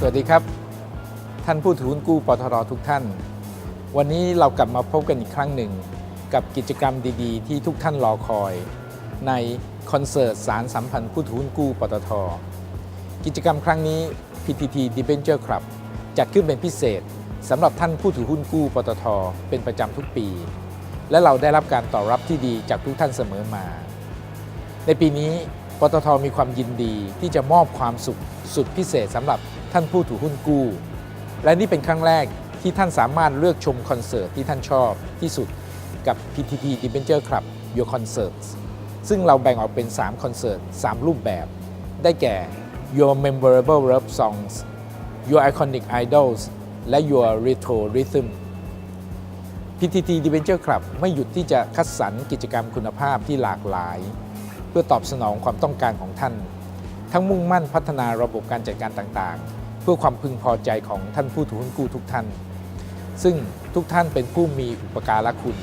สวัสดีครับ ท่านผู้ถือหุ้นกู้ปตททุกท่าน วันนี้เรากลับมาพบกันอีกครั้งหนึ่ง กับกิจกรรมดีๆ ที่ทุกท่านรอคอย ในคอนเสิร์ตสารสัมพันธ์ผู้ถือหุ้นกู้ปตท กิจกรรมครั้งนี้ PTT Debenture Club จัดขึ้นเป็นพิเศษสำหรับท่านผู้ถือหุ้นกู้ปตท เป็นประจำทุกปี และเราได้รับการตอบรับที่ดีจากทุกท่านเสมอมา ในปีนี้ปตทมีความยินดีที่จะมอบความสุขสุดพิเศษสำหรับ ท่านผู้ถือหุ้นกู้ และนี่เป็นครั้งแรกที่ท่านสามารถเลือกชมคอนเสิร์ตที่ท่านชอบที่สุดกับ PTT Debenture Club Your Concerts ซึ่งเราแบ่งออกเป็น 3 คอนเสิร์ต 3 รูปแบบ ได้แก่ Your Memorable Love Songs Your Iconic Idols และ Your Retro Rhythm PTT Debenture Club ไม่หยุดที่จะคัดสรรกิจกรรมคุณภาพที่หลากหลาย เพื่อตอบสนองความต้องการของท่าน ทั้งมุ่งมั่นพัฒนาระบบการจัดการต่างๆ พื่อความพึงพอใจของท่านผู้ถือหุ้นกู้ทุกท่าน ซึ่งทุกท่านเป็นผู้มีอุปการะคุณ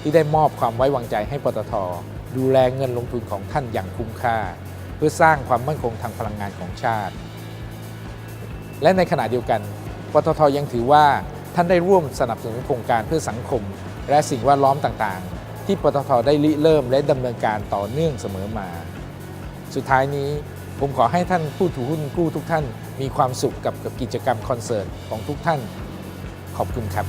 ที่ได้มอบความไว้วางใจให้ปตท ดูแลเงินลงทุนของท่านอย่างคุ้มค่า เพื่อสร้างความมั่นคงทางพลังงานของชาติ และในขณะเดียวกันปตทยังถือว่าท่านได้ร่วมสนับสนุนโครงการเพื่อสังคม และสิ่งแวดล้อมต่างๆ ที่ปตทได้ริเริ่มและดำเนินการต่อเนื่องเสมอมา สุดท้ายนี้ ผมขอให้ท่านผู้ถือหุ้นกู้ทุกท่านมีความสุขกับกับกิจกรรมคอนเสิร์ตของทุกท่าน ขอบคุณครับ